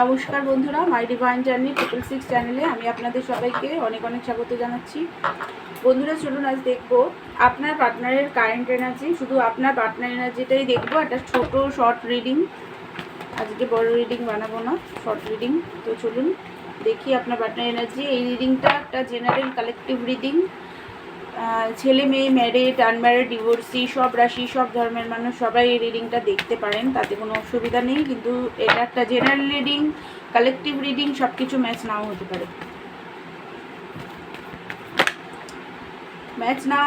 নমস্কার বন্ধুরা my divine journey triple six চ্যানেলে আমি আপনাদের সবাইকে অনেক অনেক স্বাগত জানাচ্ছি। বন্ধুরা, চলুন আজ দেখব আপনার পার্টনারের কারেন্ট এনার্জি শুধু আপনার পার্টনার এনার্জিটাই দেখব, একটা ছোট শর্ট রিডিং আজকে বড় রিডিং বানাবো না শর্ট রিডিং তো চলুন দেখি আপনার পার্টনার এনার্জি এই রিডিংটা একটা জেনারেল কালেকটিভ রিডিং ছেলে মেয়ে ম্যারিড আনম্যারিড ডিভোর্সি সব রাশি, সব ধর্মের মানুষ সবাই এই রিডিংটা দেখতে পারেন, তাতে কোনো অসুবিধা নেই, কিন্তু এটা একটা জেনারেল রিডিং কালেকটিভ রিডিং সব কিছু ম্যাচ নাও হতে পারে। ম্যাচ না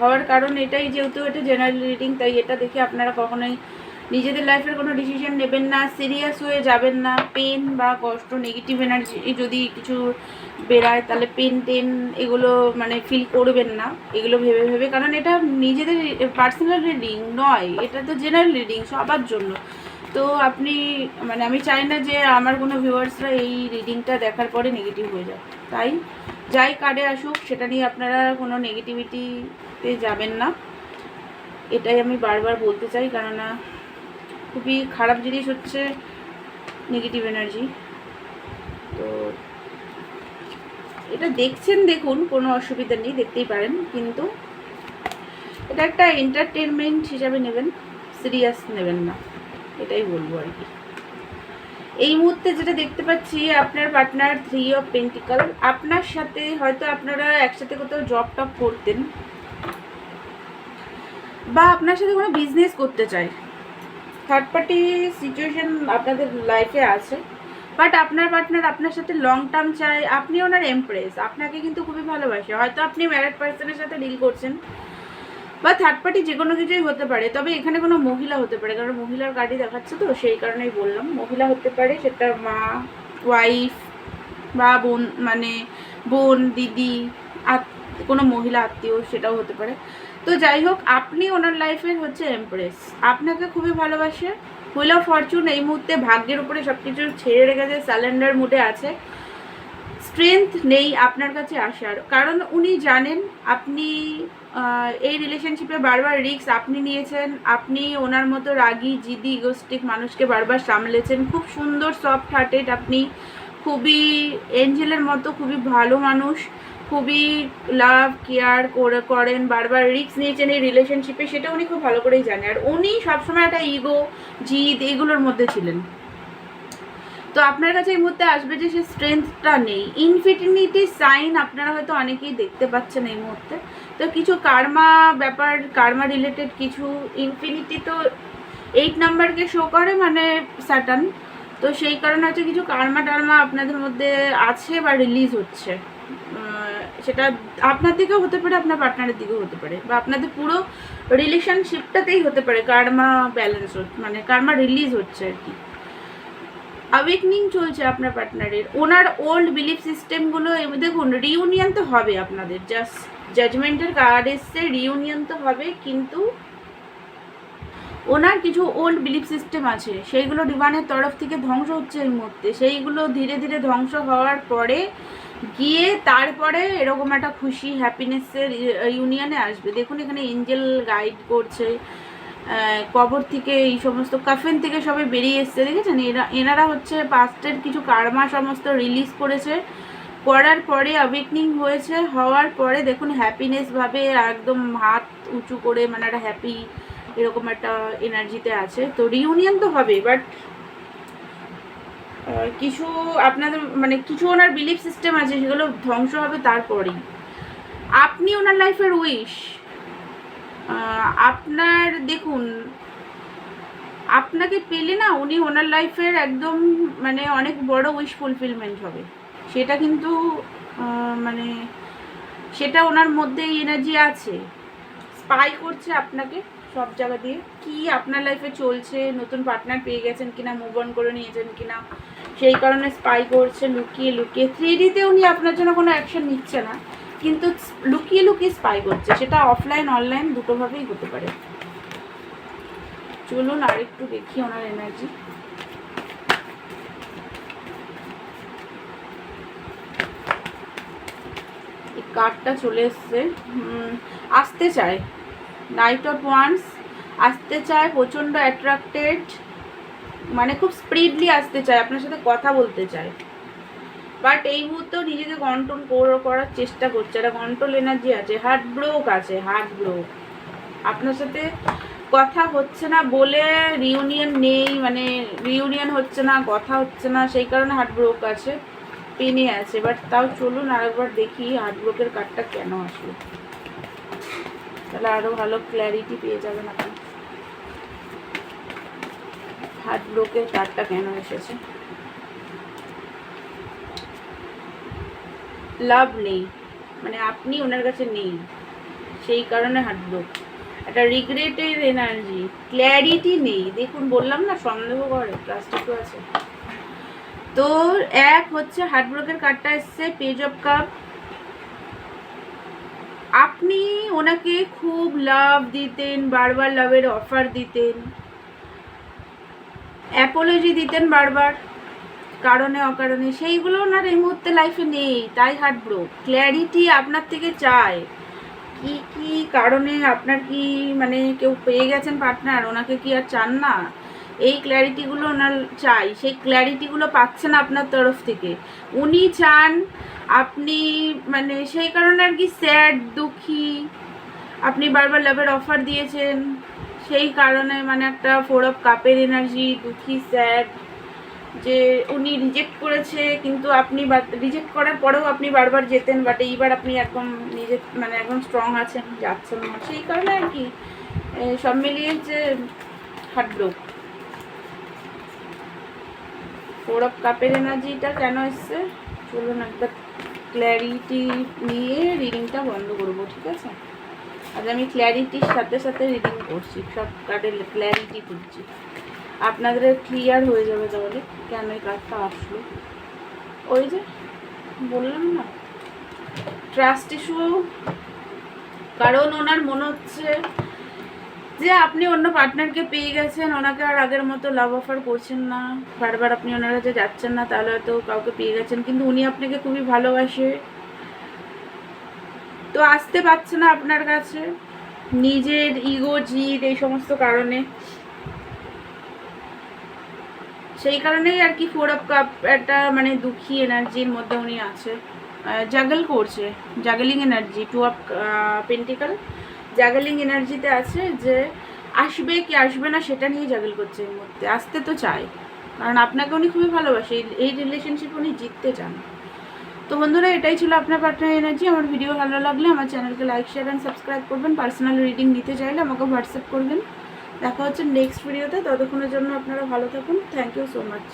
হওয়ার কারণ এটাই, যেহেতু এটা জেনারেল রিডিং তাই এটা দেখে আপনারা কখনোই নিজেদের লাইফের কোনো ডিসিশন নেবেন না সিরিয়াস হয়ে যাবেন না। পেন বা কষ্ট নেগেটিভ এনার্জি যদি কিছু বেরায়, তাহলে পেন টেন এগুলো মানে ফিল করবেন না। এগুলো ভেবে ভেবে। কারণ এটা নিজেদের পার্সোনাল রিডিং নয়, এটা তো জেনারেল রিডিং সবার জন্য। তো আপনি মানে আমি চাই না যে আমার কোনো ভিউয়ার্সরা এই রিডিংটা দেখার পরে নেগেটিভ হয়ে যায় তাই যাই কার্ডে আসুক, সেটা নিয়ে আপনারা কোনো নেগেটিভিটিতে যাবেন না। এটাই আমি বারবার বলতে চাই, কেননা খুবই খারাপ জিনিস হচ্ছে নেগেটিভ এনার্জি তো এটা দেখছেন দেখুন, কোনো অসুবিধা নেই, দেখতেই পারেন, কিন্তু এটা একটা এন্টারটেনমেন্ট হিসাবে নেবেন সিরিয়াস নেবেন না, এটাই বলব আর কি। এই মুহূর্তে যেটা দেখতে পাচ্ছি, আপনার পার্টনার থ্রি অফ পেন্টিকাল আপনার সাথে হয়তো আপনারা একসাথে কোথাও জব টপ করতেন, বা আপনার সাথে কোনো বিজনেস করতে চায়। থার্ড পার্টি সিচুয়েশন আপনাদের লাইফে আছে বাট আপনার পার্টনার আপনার সাথে লং টার্ম চায়, আপনি ওনার এমপ্রেস আপনাকে কিন্তু খুবই ভালোবাসে। হয়তো আপনি ম্যারেড পার্সনের সাথে ডিল করছেন, বা থার্ড পার্টি যে কোনো কিছুই হতে পারে, তবে এখানে কোনো মহিলা হতে পারে, কারণ মহিলার গাড়ি দেখাচ্ছে তো, সেই কারণেই বললাম, মহিলা হতে পারে, সেটা মা ওয়াইফ বা বোন মানে বোন, দিদি, আত- কোনো মহিলা আত্মীয়, সেটাও হতে পারে। তো যাই হোক, আপনি ওনার লাইফের হচ্ছে এমপ্রেস আপনাকে খুবই ভালোবাসে। হুইল অফ ফরচুন এই মুহূর্তে ভাগ্যের উপরে সব কিছু ছেড়ে রেখেছে স্যালেন্ডার মুডে আছে। স্ট্রেংথ নেই আপনার কাছে আসার। কারণ উনি জানেন, আপনি এই রিলেশনশিপে বারবার রিস্ক আপনি নিয়েছেন। আপনি ওনার মতো রাগী, জিদি ইগোস্টিক মানুষকে বারবার সামলেছেন। খুব সুন্দর সফট হার্টেড আপনি। খুবই এঞ্জেলের মতো, খুবই ভালো মানুষ। খুবই লাভ কেয়ার করে, করেন, বারবার রিস্ক নিয়েছেন এই রিলেশনশিপে সেটা উনি খুব ভালো করেই জানে। আর উনি সবসময় একটা ইগো জিদ, এগুলোর মধ্যে ছিলেন। তো আপনার কাছে এই মুহূর্তে আসবে যে সে স্ট্রেংথটা নেই। ইনফিনিটি সাইন আপনারা হয়তো অনেকেই দেখতে পাচ্ছেন এই মুহূর্তে। তো কিছু কার্মা ব্যাপার কার্মা রিলেটেড কিছু ইনফিনিটি তো এইট নাম্বারকে শো করে মানে স্যাটান তো সেই কারণে হচ্ছে কিছু কার্মা টার্মা আপনাদের মধ্যে আছে বা রিলিজ হচ্ছে। সেটা আপনার দিকেও হতে পারে, আপনার পার্টনারের দিকেও হতে পারে বা আপনাদের পুরো রিলেশনশিপটাতেই হতে পারে কার্মা ব্যালেন্স মানে কার্মা রিলিজ হচ্ছে আর কি। অ্যাওয়েকনিং চলছে আপনার পার্টনারের ওনার ওল্ড বিলিফ সিস্টেমগুলো দেখুন রিউনিয়ন তো হবে আপনাদের জাস্ট জাজমেন্টের কার্ড এসছে রিউনিয়ন তো হবে, কিন্তু ওনার কিছু ওল্ড বিলিফ সিস্টেম আছে, সেইগুলো ডিভানের তরফ থেকে ধ্বংস হচ্ছে এই মুহূর্তে, সেইগুলো ধীরে ধীরে ধ্বংস হওয়ার পরে গিয়ে তারপরে এরকম একটা খুশি হ্যাপিনেসের ইউনিয়নে আসবে। দেখুন, এখানে এঞ্জেল গাইড করছে কবর থেকে এই সমস্ত কাফেন থেকে সবাই বেরিয়ে এসছে, দেখেছেন? এরা, এনারা হচ্ছে পাস্টের কিছু কার্মা সমস্ত রিলিজ করেছে। করার পরে অ্যাওয়েকনিং হয়েছে, হওয়ার পরে দেখুন হ্যাপিনেস ভাবে একদম হাত উঁচু করে মানে একটা হ্যাপি এরকম একটা এনার্জিতে আছে। তো রিউনিয়ন তো হবে বাট কিছু আপনাদের মানে কিছু ওনার বিলিফ সিস্টেম আছে, সেগুলো ধ্বংস হবে তারপরেই। আপনি ওনার লাইফের উইশ আপনার, দেখুন, আপনাকে পেলে না উনি ওনার লাইফের একদম মানে অনেক বড় উইশ ফুলফিলমেন্ট হবে। সেটা কিন্তু মানে সেটা ওনার মধ্যে এনার্জি আছে। স্পাই করছে আপনাকে সব জায়গা দিয়ে, কি আপনার লাইফে চলছে, নতুন পার্টনার পেয়ে গেছেন কিনা মুভ অন করে নিয়েছেন কিনা সেই কারণে স্পাই করছে, লুকিয়ে লুকিয়ে। থ্রি ডিতে উনি আপনার জন্য কোনো অ্যাকশন নিচ্ছে না, কিন্তু লুকিয়ে লুকিয়ে স্পাই করছে। সেটা অফলাইন অনলাইন দুটোভাবেই হতে পারে। চলুন আর একটু দেখি ওনার এনার্জি কার্ডটা চলে এসছে। আসতে চায়। নাইট অফ ওয়ান্স আসতে চায়, প্রচণ্ড অ্যাট্রাক্টেড মানে খুব স্পিডলি আসতে চায়, আপনার সাথে কথা বলতে চায়। বাট এই মুহূর্তেও নিজেকে কন্ট্রোল করার চেষ্টা করছে। একটা কন্ট্রোল এনার্জি আছে হার্ট ব্রোক আছে হার্ট ব্রোক আপনার সাথে কথা হচ্ছে না বলে রিউনিয়ন নেই মানে রিউনিয়ন হচ্ছে না, কথা হচ্ছে না, সেই কারণে হার্ট ব্রোক আছে পেনে আছে। বাট তাও চলুন আরেকবার দেখি হার্ট ব্রোকের কার্ডটা কেন আসলো। তাহলে আরও ভালো ক্ল্যারিটি পেয়ে যাবেন আপনি। হার্ট ব্রোকের কার্ডটা কেন এসেছে? লাভ নেই। মানে আপনি ওনার কাছে নেই। সেই কারণে হার্ট ব্রোক একটা রিগ্রেটের এনার্জি ক্ল্যারিটি নেই। দেখুন, বললাম না, সন্দেহ করে প্লাস্টিকও আছে। তো এক হচ্ছে হার্ট ব্রোকের কার্ডটা এসছে পেজ অফ কাপ আপনি ওনাকে খুব লাভ দিতেন, বারবার লাভের অফার দিতেন। অ্যাপোলজি দিতেন বারবার, কারণে অকারণে সেইগুলো ওনার এই মুহূর্তে লাইফে নেই, তাই হার্ট ব্রোক ক্ল্যারিটি আপনার থেকে চায় কি কি কারণে আপনার কি মানে কেউ পেয়ে গেছেন পার্টনার ওনাকে কি আর চান না? এই ক্ল্যারিটিগুলো ওনার চাই। সেই ক্ল্যারিটিগুলো পাচ্ছেন আপনার তরফ থেকে। উনি চান আপনি মানে সেই কারণে আর কি স্যাড দুঃখী। আপনি বারবার লাভের অফার দিয়েছেন। সেই কারণে মানে একটা ফোর অফ কাপের এনার্জি দুঃখী স্যাড যে উনি রিজেক্ট করেছে, কিন্তু আপনি রিজেক্ট করার পরেও আপনি বারবার যেতেন বাট এইবার আপনি একদম নিজে মানে একদম স্ট্রং আছেন, যাচ্ছেন না। সেই কারণে আর কি সব মিলিয়ে যে হার্টব্রোক ফোর অফ কাপের এনার্জিটা কেন এসছে? চলুন একটা ক্ল্যারিটি নিয়ে রিডিংটা বন্ধ করব, ঠিক আছে? আজ আমি ক্ল্যারিটির সাথে সাথে রিডিং করছি, সব কার্ডের ক্ল্যারিটি করছি। আপনাদের ক্লিয়ার হয়ে যাবে তাহলে, কেন এই কার্ডটা আসলো? ওই যে, বললাম না ট্রাস্ট ইস্যু কারণ ওনার মনে হচ্ছে যে আপনি অন্য পার্টনারকে পেয়ে গেছেন, ওনাকে আর আগের মতো লাভ অফার করছেন না। বারবার আপনি ওনার কাছে যাচ্ছেন না, তাহলে হয়তো কাউকে পেয়ে গেছেন, কিন্তু উনি আপনাকে খুবই ভালোবাসে। তো আসতে পারছে না আপনার কাছে? নিজের ইগো জিদ, এই সমস্ত কারণে? সেই কারণেই আর কি ফোর অফ কাপ একটা মানে দুঃখী এনার্জির মধ্যে উনি আছে। জাগল করছে। Juggling energy two of pentacle juggling এনার্জিতে আছে যে আসবে কি আসবে না সেটা নিয়ে জাগল করছে এর মধ্যে। আসতে তো চায়। কারণ আপনাকে উনি খুবই ভালোবাসে। এই- রিলেশনশিপ উনি জিততে চান। তো বন্ধুরা, এটাই ছিল আপনার পার্টনার এনার্জি। আমার ভিডিও ভালো লাগলে আমার চ্যানেলকে লাইক শেয়ার অ্যান্ড সাবস্ক্রাইব করবেন। পার্সোনাল রিডিং নিতে চাইলে আমাকে হোয়াটসঅ্যাপ করবেন। দেখা হচ্ছে নেক্সট ভিডিওতে ততক্ষণের জন্য আপনারা ভালো থাকুন। Thank you so much